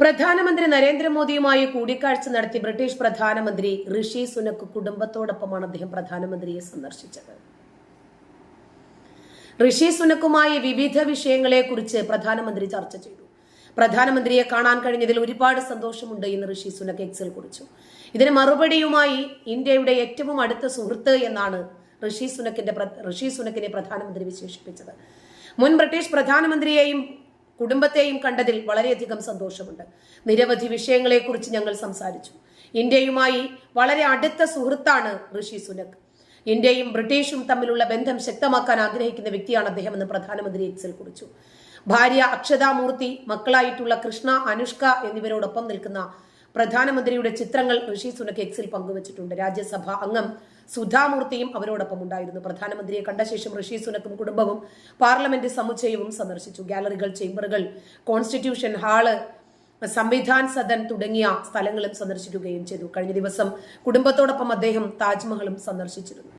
പ്രധാനമന്ത്രി നരേന്ദ്രമോദിയുമായി കൂടിക്കാഴ്ച നടത്തി ബ്രിട്ടീഷ് പ്രധാനമന്ത്രി ഋഷി സുനക് കുടുംബത്തോടൊപ്പമാണ് അദ്ദേഹം പ്രധാനമന്ത്രിയെ സന്ദർശിച്ചത്. ഋഷി സുനക്കുമായി വിവിധ വിഷയങ്ങളെക്കുറിച്ച് പ്രധാനമന്ത്രി ചർച്ച ചെയ്തു. പ്രധാനമന്ത്രിയെ കാണാൻ കഴിഞ്ഞതിൽ ഒരുപാട് സന്തോഷമുണ്ട് എന്ന് ഋഷി സുനക് എക്സിൽ കുറിച്ചു. ഇതിന് മറുപടിയുമായി ഇന്ത്യയുടെ ഏറ്റവും അടുത്ത സുഹൃത്ത് എന്നാണ് ഋഷി സുനക്കിന്റെ ഋഷി സുനക്കിനെ പ്രധാനമന്ത്രി വിശേഷിപ്പിച്ചത്. മുൻ ബ്രിട്ടീഷ് പ്രധാനമന്ത്രിയെയും കുടുംബത്തെയും കണ്ടതിൽ വളരെയധികം സന്തോഷമുണ്ട്. നിരവധി വിഷയങ്ങളെക്കുറിച്ച് ഞങ്ങൾ സംസാരിച്ചു. ഇന്ത്യയുമായി വളരെ അടുത്ത സുഹൃത്താണ് ഋഷി സുനക്. ഇന്ത്യയും ബ്രിട്ടീഷും തമ്മിലുള്ള ബന്ധം ശക്തമാക്കാൻ ആഗ്രഹിക്കുന്ന വ്യക്തിയാണ് അദ്ദേഹം എന്ന് പ്രധാനമന്ത്രി എക്സിൽ കുറിച്ചു. ഭാര്യ അക്ഷതാമൂർത്തി മക്കളായിട്ടുള്ള കൃഷ്ണ അനുഷ്ക എന്നിവരോടൊപ്പം നിൽക്കുന്ന പ്രധാനമന്ത്രിയുടെ ചിത്രങ്ങൾ ഋഷി സുനക് എക്സിൽ പങ്കുവച്ചിട്ടുണ്ട്. രാജ്യസഭാ അംഗം സുധാമൂർത്തിയും അവരോടൊപ്പം ഉണ്ടായിരുന്നു. പ്രധാനമന്ത്രിയെ കണ്ട ശേഷം ഋഷി സുനക്കും കുടുംബവും പാർലമെന്റ് സമുച്ചയവും സന്ദർശിച്ചു. ഗാലറികൾ ചേംബറുകൾ കോൺസ്റ്റിറ്റ്യൂഷൻ ഹാൾ സംവിധാൻ സദൻ തുടങ്ങിയ സ്ഥലങ്ങളും സന്ദർശിക്കുകയും ചെയ്തു. കഴിഞ്ഞ ദിവസം കുടുംബത്തോടൊപ്പം അദ്ദേഹം താജ്മഹലും സന്ദർശിച്ചിരുന്നു.